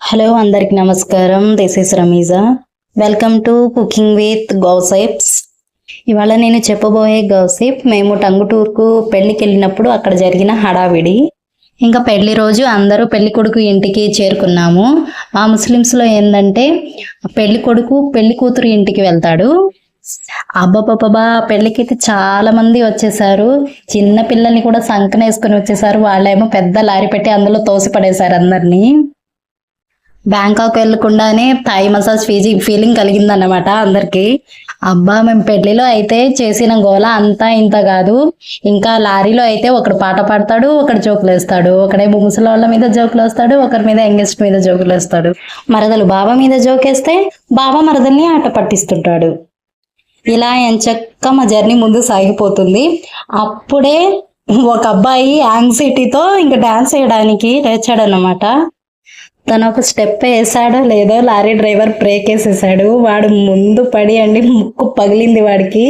Hello అందరికి నమస్కారం. This is Rameeza welcome to cooking with gossips ఇవాళ నేను చెప్పబోయే గౌసైప్ మేము టంగుటూరుకు పెళ్ళికి వెళ్ళినప్పుడు అక్కడ జరిగిన హడావిడి. ఇంకా పెళ్ళి రోజు అందరూ పెళ్ళి కొడుకు ఇంటికి చేరుకున్నాము. ఆ ముస్లిమ్స్లో ఏంటంటే పెళ్ళి కొడుకు పెళ్ళి కూతురు ఇంటికి వెళ్తాడు. అబ్బబ్బబ్బా పెళ్ళికైతే చాలా మంది వచ్చేసారు. చిన్న పిల్లల్ని కూడా సంకనేసుకుని వచ్చేసారు. వాళ్ళేమో పెద్ద లారీ పెట్టి అందులో తోసి పడేశారు అందరినీ. బ్యాంకాక్ వెళ్ళకుండానే థాయ్ మసాజ్ ఫీజీ ఫీలింగ్ కలిగిందన్నమాట అందరికి. అబ్బా మేము పెళ్ళిలో అయితే చేసిన గోల అంతా ఇంత కాదు. ఇంకా లారీలో అయితే ఒకడు పాట పాడతాడు ఒకడు జోకులు వేస్తాడు. ఒకడేమో ముసలి వాళ్ళ మీద జోకులు వేస్తాడు ఒకరి మీద యంగెస్ట్ మీద జోకులు వేస్తాడు. మరదలు బావ మీద జోకేస్తే బావ మరదల్ని ఆట పట్టిస్తుంటాడు. ఇలా ఎంచక్క మా జర్నీ ముందు సాగిపోతుంది. అప్పుడే ఒక అబ్బాయి యాంగ్జైటీతో ఇంకా డాన్స్ వేయడానికి లేచాడన్నమాట. తను ఒక స్టెప్ వేసాడో లేదో లారీ డ్రైవర్ బ్రేక్ వేసేసాడు. వాడు ముందు పడి అండి ముక్కు పగిలింది వాడికి.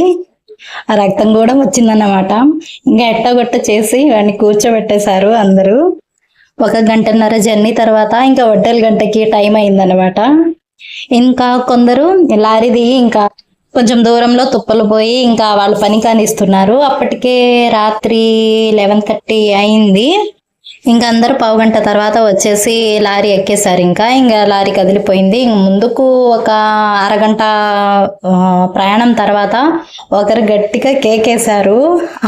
ఆ రక్తం కూడా వచ్చిందన్నమాట. ఇంకా ఎట్టగొట్ట చేసి వాడిని కూర్చోబెట్టేశారు అందరూ. ఒక గంటన్నర జర్నీ తర్వాత ఇంకా ఒడ్డల గంటకి టైం అయిందన్నమాట. ఇంకా కొందరు లారీది ఇంకా కొంచెం దూరంలో తుప్పలు పోయి ఇంకా వాళ్ళు పని కానిస్తున్నారు. అప్పటికే రాత్రి లెవెన్ థర్టీ అయింది. ఇంకా అందరూ పావు గంట తర్వాత వచ్చేసి లారీ ఎక్కేశారు ఇంకా. ఇంకా లారీ కదిలిపోయింది. ఇంక ముందుకు ఒక అరగంట ప్రయాణం తర్వాత ఒకరు గట్టిగా కేక్ వేశారు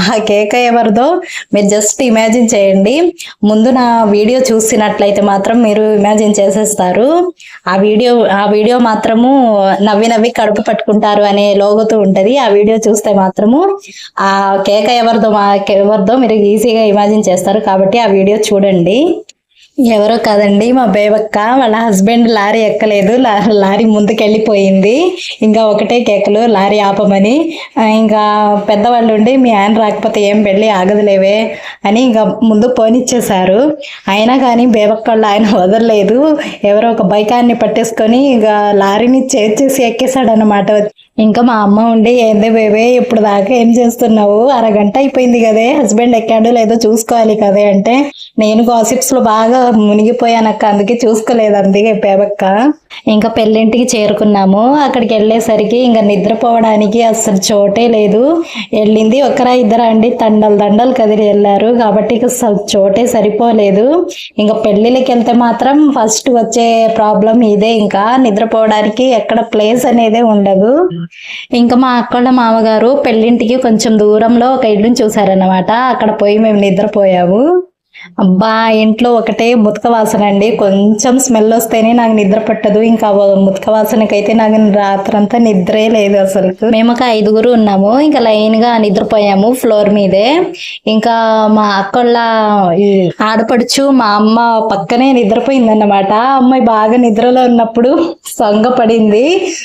ఆ కేక్ ఎవరిదో మీరు జస్ట్ ఇమాజిన్ చేయండి. ముందు నా వీడియో చూసినట్లయితే మాత్రం మీరు ఇమాజిన్ చేసేస్తారు. ఆ వీడియో ఆ వీడియో మాత్రము నవ్వి నవ్వి కడుపు పట్టుకుంటారు అనే లోగుతూ ఉంటుంది. ఆ వీడియో చూస్తే మాత్రము ఆ కేక ఎవరిదో మా ఎవరిదో మీరు ఈజీగా ఇమాజిన్ చేస్తారు. కాబట్టి ఆ వీడియో చూడండి. ఎవరో కాదండి మా బేవక్క వాళ్ళ హస్బెండ్ లారీ ఎక్కలేదు లారీ ముందుకు వెళ్ళిపోయింది ఇంకా ఒకటే కేకలు లారీ ఆపమని. ఇంకా పెద్దవాళ్ళు ఉండి మీ ఆయన రాకపోతే ఏం పెళ్ళి ఆగదులేవే అని ఇంకా ముందు పోనిచ్చేశారు. అయినా కానీ బేవక్క వాళ్ళ ఆయన వదలలేదు. ఎవరో ఒక బైకాన్ని పట్టేసుకొని ఇంకా లారీని చేర్చేసి ఎక్కేశాడు అనమాట ఇంకా మా అమ్మ ఉండి ఏందే బేబే ఇప్పుడు దాకా ఏం చేస్తున్నావు? అరగంట అయిపోయింది కదే హస్బెండ్ ఎక్కాడు లేదో చూసుకోవాలి కదే అంటే నేను గాసిప్స్లో బాగా మునిగిపోయానక్క అందుకే చూసుకోలేదు అందుకే పేబక్క ఇంకా పెళ్ళింటికి చేరుకున్నాము. అక్కడికి వెళ్ళేసరికి ఇంకా నిద్రపోవడానికి అసలు చోటే లేదు. వెళ్ళింది ఒకరా ఇద్దరా అండి. తండలు దండలు కదిలి వెళ్ళారు. కాబట్టి ఇక స- చోటే సరిపోలేదు. ఇంకా పెళ్ళిళ్ళకి వెళ్తే మాత్రం ఫస్ట్ వచ్చే ప్రాబ్లం ఇదే. ఇంకా నిద్రపోవడానికి ఎక్కడ ప్లేస్ అనేదే ఉండదు. ఇంకా మా అక్కళ్ళ మామగారు పెళ్ళింటికి కొంచెం దూరంలో ఒక ఇల్లుని చూసారన్నమాట అక్కడ పోయి మేము నిద్రపోయాము. అబ్బా ఇంట్లో ఒకటే ముతక వాసన అండి. కొంచెం స్మెల్ వస్తేనే నాకు నిద్ర పట్టదు. ఇంకా ముతక వాసనకైతే నాకు రాత్రంతా నిద్రే లేదు అసలు. మేము ఒక ఐదుగురు ఉన్నాము. ఇంకా లైన్గా నిద్రపోయాము ఫ్లోర్ మీదే. ఇంకా మా అక్కళ్ళ ఆడపడుచు మా అమ్మ పక్కనే నిద్రపోయింది అన్నమాట అమ్మాయి బాగా నిద్రలో ఉన్నప్పుడు సొంగ పడింది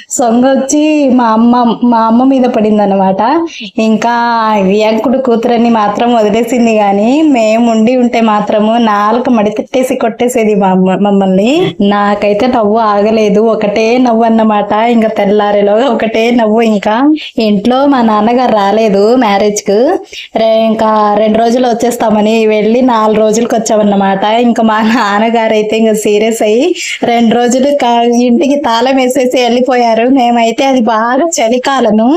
సొంగ వచ్చి మా అమ్మ మా అమ్మ మీద పడింది అనమాట ఇంకా వియాంకుడు కూతురని మాత్రం వదిలేసింది కానీ మేము ఉండి ఉంటే మాత్రము నాలుక మడి తిట్టేసి కొట్టేసేది మా అమ్మ మమ్మల్ని. నాకైతే నవ్వు ఆగలేదు. ఒకటే నవ్వు అన్నమాట. ఇంకా తెల్లారిలో ఒకటే నవ్వు ఇంకా. ఇంట్లో మా నాన్నగారు రాలేదు మ్యారేజ్కు ఇంకా రెండు రోజులు వచ్చేస్తామని వెళ్ళి నాలుగు రోజులకు వచ్చామన్నమాట ఇంకా మా నాన్నగారు అయితే ఇంకా సీరియస్ అయ్యి రెండు రోజులు ఇంటికి ఇంటికి తాళం వేసేసి వెళ్ళిపోయారు. మేమైతే అది బాగా చలికాలను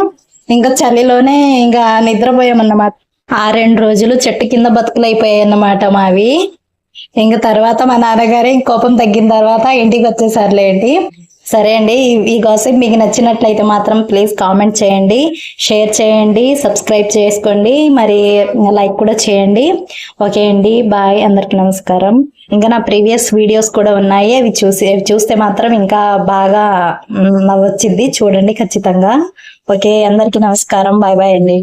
ఇంకా చలిలోనే ఇంకా నిద్రపోయామన్నమాట. ఆ రెండు రోజులు చెట్టు కింద బతుకులైపోయాయి అన్నమాట మావి. ఇంకా తర్వాత మా నాన్నగారే కోపం తగ్గిన తర్వాత ఇంటికి వచ్చేసారులేండి సరే అండి ఈ- గాసిప్ మీకు నచ్చినట్లయితే మాత్రం ప్లీజ్ కామెంట్ చేయండి షేర్ చేయండి సబ్స్క్రైబ్ చేసుకోండి మరి లైక్ కూడా చేయండి. ఓకే అండి బాయ్ అందరికి నమస్కారం. ఇంకా నా ప్రీవియస్ వీడియోస్ కూడా ఉన్నాయి అవి చూసి అవి చూస్తే మాత్రం ఇంకా బాగా వచ్చింది నవ్వొచ్చింది చూడండి ఖచ్చితంగా. ఓకే అందరికి నమస్కారం బాయ్ బాయ్ అండి.